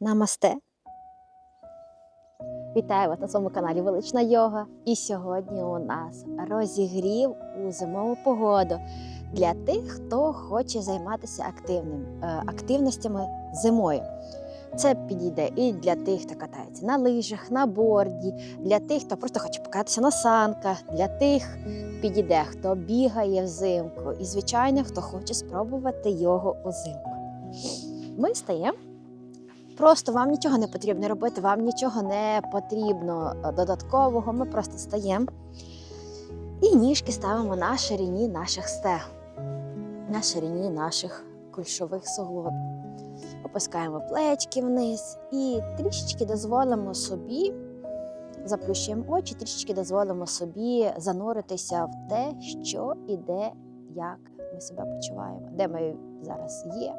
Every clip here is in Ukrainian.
Намасте! Вітаю вас на своєму каналі Велична Йога. І сьогодні у нас розігрів у зимову погоду для тих, хто хоче займатися активним, е, активностями зимою. Це підійде і для тих, хто катається на лижах, на борді, для тих, хто просто хоче покататися на санках, для тих підійде, хто бігає взимку, і, звичайно, хто хоче спробувати його узимку. Ми стаємо. Просто вам нічого не потрібно робити, вам нічого не потрібно е, додаткового. Ми просто стаємо і ніжки ставимо на ширині наших стег, на ширині наших кульшових суглобів. Опускаємо плечки вниз і трішечки дозволимо собі, заплющуємо очі, трішечки дозволимо собі зануритися в те, що і де, як ми себе почуваємо, де ми зараз є,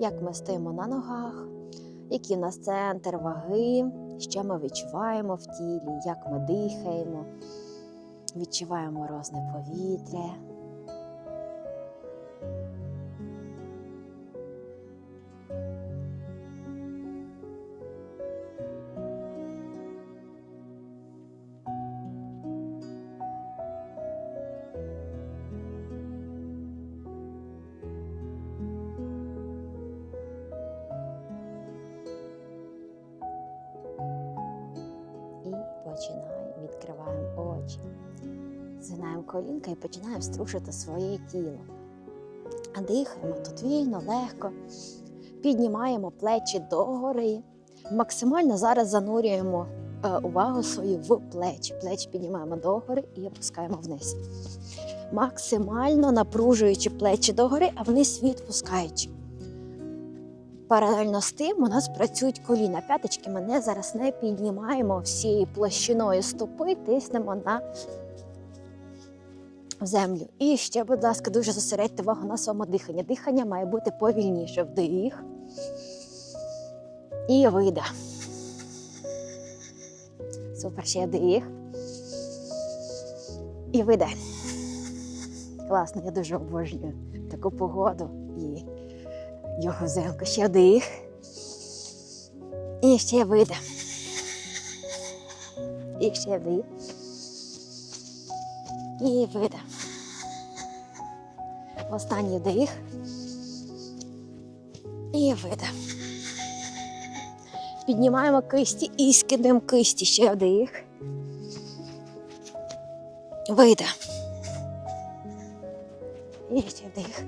як ми стоїмо на ногах який у нас центр ваги, що ми відчуваємо в тілі, як ми дихаємо, відчуваємо розне повітря. Відкриваємо очі. Згинаємо колінка і починаємо струшити своє тіло. А дихаємо тут вільно, легко. Піднімаємо плечі догори. Максимально зараз занурюємо е, увагу свою в плечі. Плечі піднімаємо догори і опускаємо вниз. Максимально напружуючи плечі догори, а вниз відпускаючи. Паралельно з тим у нас працюють коліна. П'яточки ми не зараз не піднімаємо всією площиною стопи, тиснемо на землю. І ще, будь ласка, дуже зосередьте увагу на своєму диханні. Дихання має бути повільніше. Вдих і видих. Супер, ще вдих. І видих. Класно, я дуже обожнюю таку погоду і його взимку. Ще вдих. І ще видих. І ще вдих. І видих. Останній вдих. І видих. Піднімаємо кисті і скидаємо кисті. Ще вдих. Видих. І ще вдих.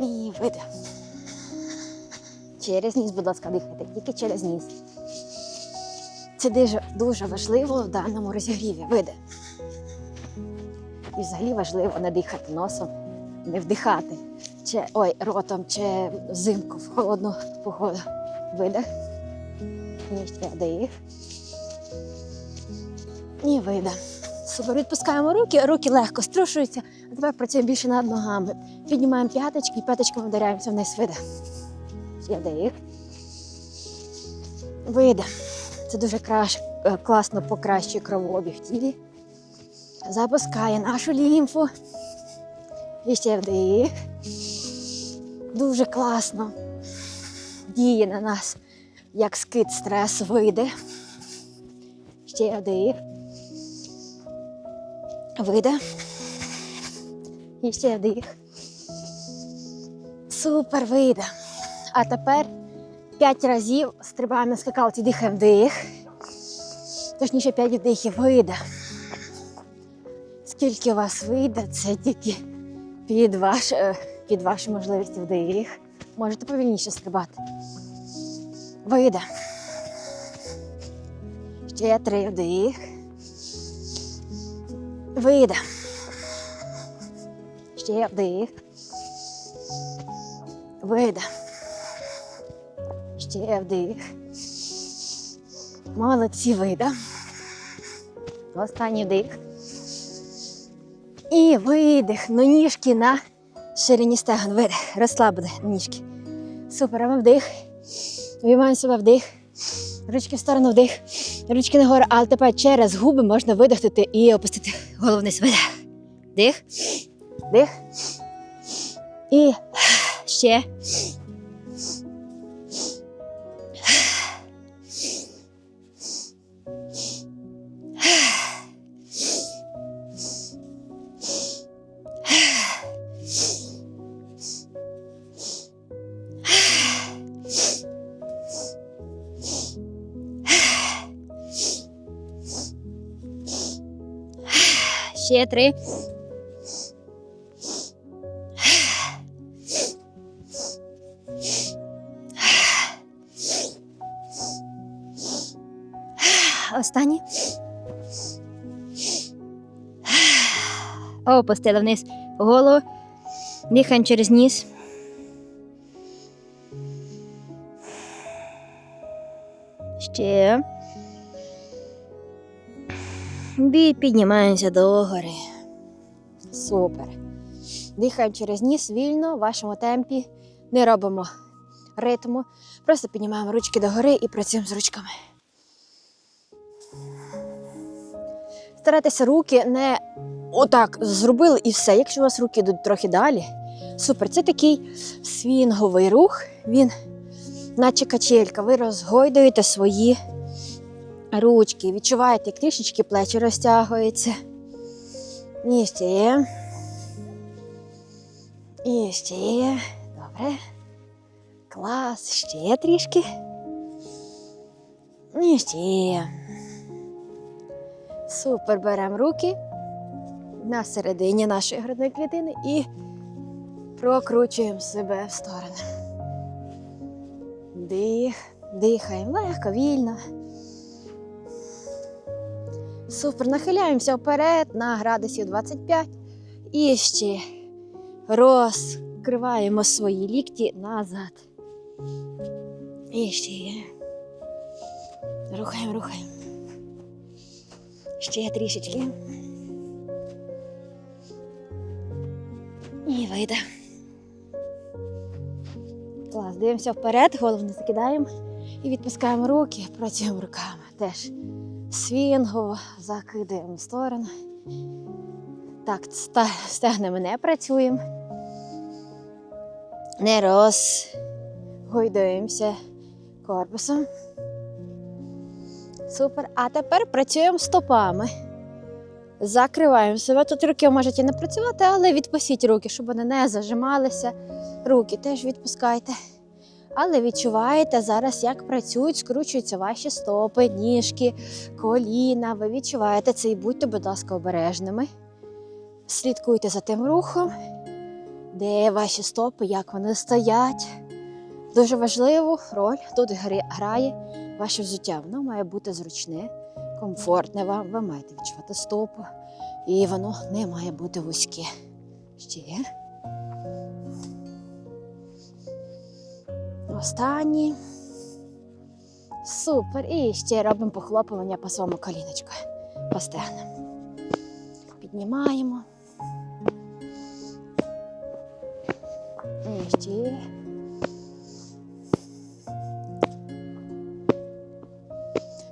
І видих. Через ніс, будь ласка, дихайте, тільки через ніс. Це дуже, дуже важливо в даному розігріві. Видих. І взагалі важливо не дихати носом, не вдихати. Чи, ой, ротом чи взимку в холодну погоду. Видих. І ще вдих. І видих. Супер, відпускаємо руки, руки легко струшуються. А тепер працюємо більше над ногами. Піднімаємо п'яточки і п'яточками вдаряємося вниз. Видих. Ще вдих. Видих. Це дуже краш, е, класно покращує кровообіг в тілі. Запускає нашу лімфу. І ще вдих. Дуже класно. Діє на нас, як скид стресу вийде. Ще вдих. Видих. І ще вдих. Супер вийде. А тепер п'ять разів стрибаємо на скакалці, дихаємо вдих. Точніше, п'ять вдихів вийде. Скільки у вас вийде, це тільки під, ваш, е, під ваші можливості вдих. Можете повільніше стрибати. Вийде. Ще три вдих. Вийде. Ще вдих. Вида. Ще вдих. Молодці вида. Останній вдих. І видих. Ну, ніжки на ширині стегон. Видих. Розслабили ніжки. Супер. А вдих. Виймаємо себе вдих. Ручки в сторону вдих. Ручки нагору. Але тепер через губи можна видихнути і опустити голову вниз. Видих. Дих. Дих. І ще. Ще три. Останні. Опустили вниз голову. Дихаємо через ніс. Ще. І піднімаємося догори. Супер. Дихаємо через ніс вільно, в вашому темпі. Не робимо ритму. Просто піднімаємо ручки догори і працюємо з ручками. Старайтеся руки не отак зробили і все. Якщо у вас руки йдуть трохи далі, супер. Це такий свінговий рух. Він, наче качелька, ви розгойдуєте свої ручки. Відчуваєте, як трішечки плечі розтягуються. І ще. І ще. Добре. Клас. Ще трішки. І ще. Супер. Беремо руки на середині нашої грудної клітини і прокручуємо себе в сторони. Дих, дихаємо легко, вільно. Супер. Нахиляємося вперед на градусів 25. І ще розкриваємо свої лікті назад. І ще. Рухаємо, рухаємо. Ще трішечки. І вийде. Клас, дивимося вперед, голову не закидаємо і відпускаємо руки, працюємо руками. Теж свінгово закидаємо в сторону. Так, стегнами не працюємо. Не розгойдуємося корпусом. Супер. А тепер працюємо стопами. Закриваємо себе. Тут руки можуть і не працювати, але відпустіть руки, щоб вони не зажималися. Руки теж відпускайте. Але відчуваєте зараз, як працюють, скручуються ваші стопи, ніжки, коліна. Ви відчуваєте це і будьте, будь ласка, обережними. Слідкуйте за тим рухом, де ваші стопи, як вони стоять. Дуже важливу роль тут грає ваше взуття. Воно має бути зручне, комфортне вам. Ви маєте відчувати стопу, і воно не має бути вузьке. Ще. Останній. Супер. І ще робимо похлопування по своєму коліночку. По стегнам. Піднімаємо. І ще.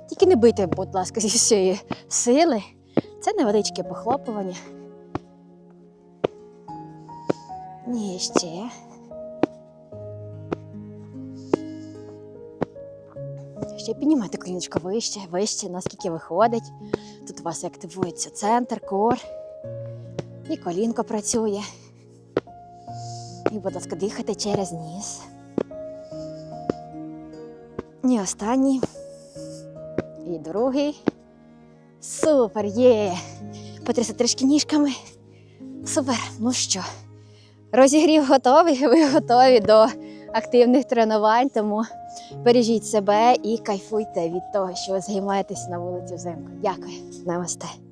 Тільки не бийте, будь ласка, зі всієї сили. Це невеличке похлопування. І ще. Ще піднімайте коліночко вище, вище, наскільки виходить. Тут у вас активується центр, кор. І колінко працює. І, будь ласка, дихайте через ніс. І останній. І другий. Супер, є. Потрясти трішки ніжками. Супер. Ну що, розігрів готовий, ви готові до активних тренувань, тому бережіть себе і кайфуйте від того, що ви займаєтесь на вулиці взимку. Дякую. Намасте.